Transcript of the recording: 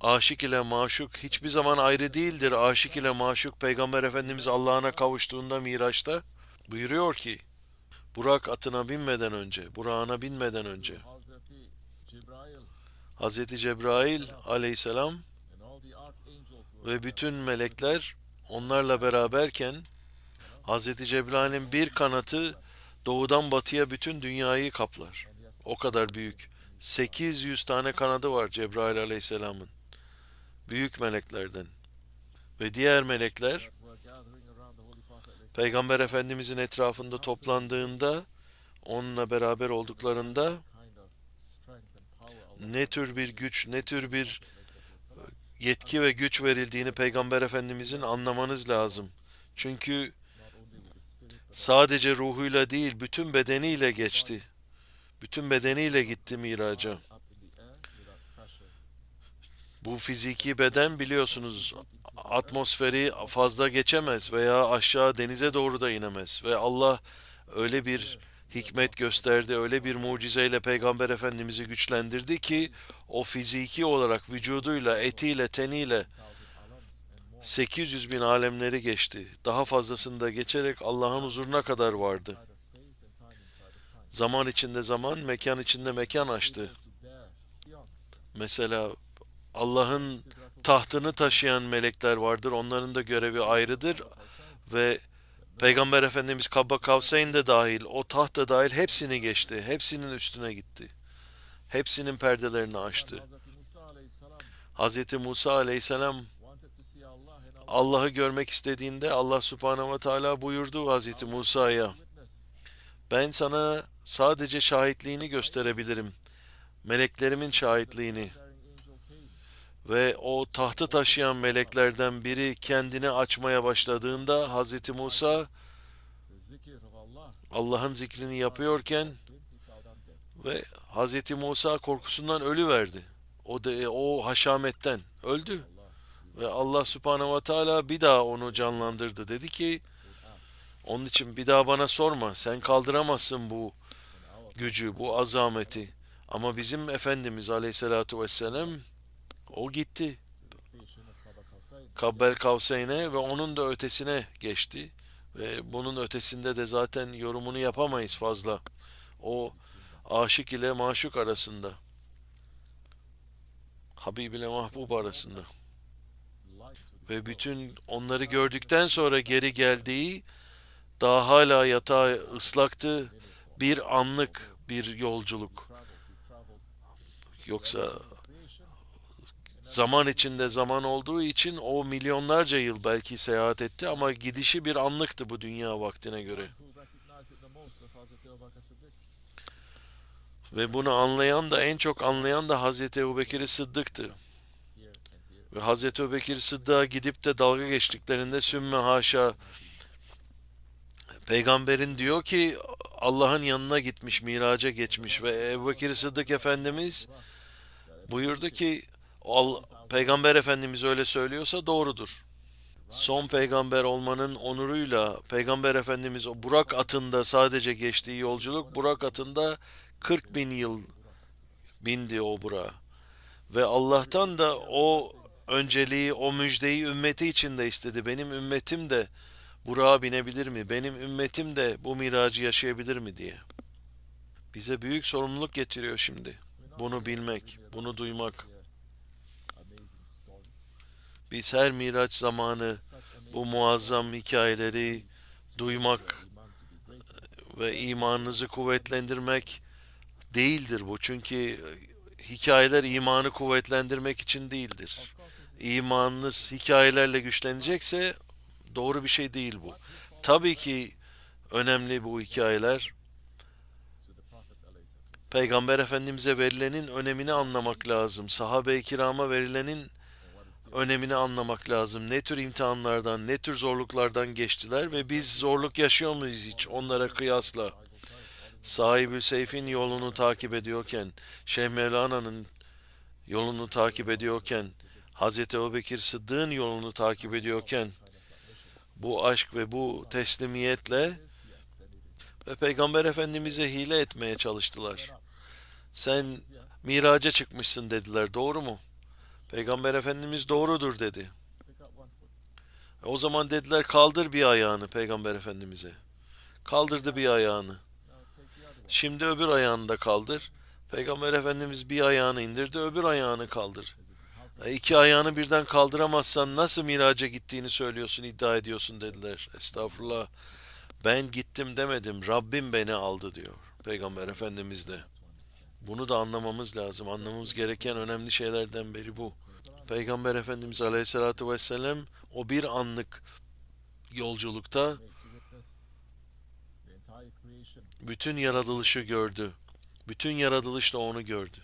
Aşık ile maşuk hiçbir zaman ayrı değildir. Aşık ile maşuk Peygamber Efendimiz Allah'ına kavuştuğunda Miraç'ta buyuruyor ki Burak atına binmeden önce, Burak'ına binmeden önce Hazreti Cebrail aleyhisselam ve bütün melekler onlarla beraberken Hazreti Cebrail'in bir kanatı doğudan batıya bütün dünyayı kaplar. O kadar büyük. 800 tane kanadı var Cebrail aleyhisselamın. Büyük meleklerden. Ve diğer melekler Peygamber Efendimizin etrafında toplandığında onunla beraber olduklarında ne tür bir güç, ne tür bir yetki ve güç verildiğini Peygamber Efendimizin anlamanız lazım. Çünkü sadece ruhuyla değil bütün bedeniyle geçti. Bütün bedeniyle gitti miraca. Bu fiziki beden biliyorsunuz atmosferi fazla geçemez veya aşağı denize doğru da inemez. Ve Allah öyle bir hikmet gösterdi, öyle bir mucizeyle Peygamber Efendimiz'i güçlendirdi ki o fiziki olarak vücuduyla, etiyle, teniyle Thousand alams and more 800 bin alemleri geçti. Daha fazlasını da geçerek Allah'ın huzuruna kadar vardı. Zaman içinde zaman, mekan içinde mekan açtı. Mesela Allah'ın tahtını taşıyan melekler vardır. Onların da görevi ayrıdır. Ve Peygamber Efendimiz Kabba Kavseyn de dahil, o taht da dahil hepsini geçti. Hepsinin üstüne gitti. Hepsinin perdelerini açtı. Hazreti Musa aleyhisselam Allah'ı görmek istediğinde Allah subhanehu ve teala buyurdu Hazreti Musa'ya. Ben sana sadece şahitliğini gösterebilirim. Meleklerimin şahitliğini. Ve o tahtı taşıyan meleklerden biri kendini açmaya başladığında Hazreti Musa Allah'ın zikrini yapıyorken ve Hazreti Musa korkusundan ölü verdi. O de, o haşametten öldü. Ve Allah Subhanahu ve Teala bir daha onu canlandırdı. Dedi ki onun için bir daha bana sorma. Sen kaldıramazsın bu gücü, bu azameti. Ama bizim Efendimiz Aleyhisselatu Vesselam o gitti. Kabbel Kavseyn'e ve onun da ötesine geçti. Ve bunun ötesinde de zaten yorumunu yapamayız fazla. O aşık ile maşuk arasında. Habib ile mahbub arasında. Ve bütün onları gördükten sonra geri geldiği daha hala yatağı ıslaktı. Bir anlık bir yolculuk. Yoksa zaman içinde zaman olduğu için o milyonlarca yıl belki seyahat etti ama gidişi bir anlıktı bu dünya vaktine göre. Ve bunu anlayan da en çok anlayan da Hazreti Ebubekir Sıddık'tı. Ve Hazreti Ebubekir Sıddık'a gidip de dalga geçtiklerinde sümme haşa peygamberin diyor ki Allah'ın yanına gitmiş, miraca geçmiş ve Ebubekir Sıddık Efendimiz buyurdu ki Peygamber Efendimiz öyle söylüyorsa doğrudur. Son peygamber olmanın onuruyla Peygamber Efendimiz o Burak atında sadece geçtiği yolculuk Burak atında 40 bin yıl bindi o Burak'a. Ve Allah'tan da o önceliği, o müjdeyi ümmeti için de istedi. Benim ümmetim de Burak'a binebilir mi? Benim ümmetim de bu miracı yaşayabilir mi diye. Bize büyük sorumluluk getiriyor şimdi. Bunu bilmek, bunu duymak. Biz her miraç zamanı bu muazzam hikayeleri duymak ve imanınızı kuvvetlendirmek değildir bu. Çünkü hikayeler imanı kuvvetlendirmek için değildir. İmanınız hikayelerle güçlenecekse doğru bir şey değil bu. Tabii ki önemli bu hikayeler. Peygamber Efendimiz'e verilenin önemini anlamak lazım. Sahabe-i kirama verilenin önemini anlamak lazım. Ne tür imtihanlardan, ne tür zorluklardan geçtiler ve biz zorluk yaşıyor muyuz hiç onlara kıyasla? Bible Christ, all in Sahibü Seyf'in yolunu takip ediyorken, Şeyh Mevlana'nın yolunu takip ediyorken, Hazreti Ebubekir Sıddık'ın yolunu takip ediyorken, bu aşk ve bu teslimiyetle ve Peygamber Efendimiz'e hile etmeye çalıştılar. Sen miraca çıkmışsın dediler, doğru mu? Peygamber Efendimiz doğrudur dedi. O zaman dediler kaldır bir ayağını Peygamber Efendimiz'e. Kaldırdı bir ayağını. Şimdi öbür ayağını da kaldır. Peygamber Efendimiz bir ayağını indirdi, öbür ayağını kaldır. E, İki ayağını birden kaldıramazsan nasıl miraca gittiğini söylüyorsun, iddia ediyorsun dediler. Estağfurullah. Ben gittim demedim, Rabbim beni aldı diyor Peygamber Efendimiz de. Bunu da anlamamız lazım. Anlamamız gereken önemli şeylerden biri bu. Peygamber Efendimiz Aleyhisselatü Vesselam o bir anlık yolculukta bütün yaratılışı gördü. Bütün yaratılış da onu gördü.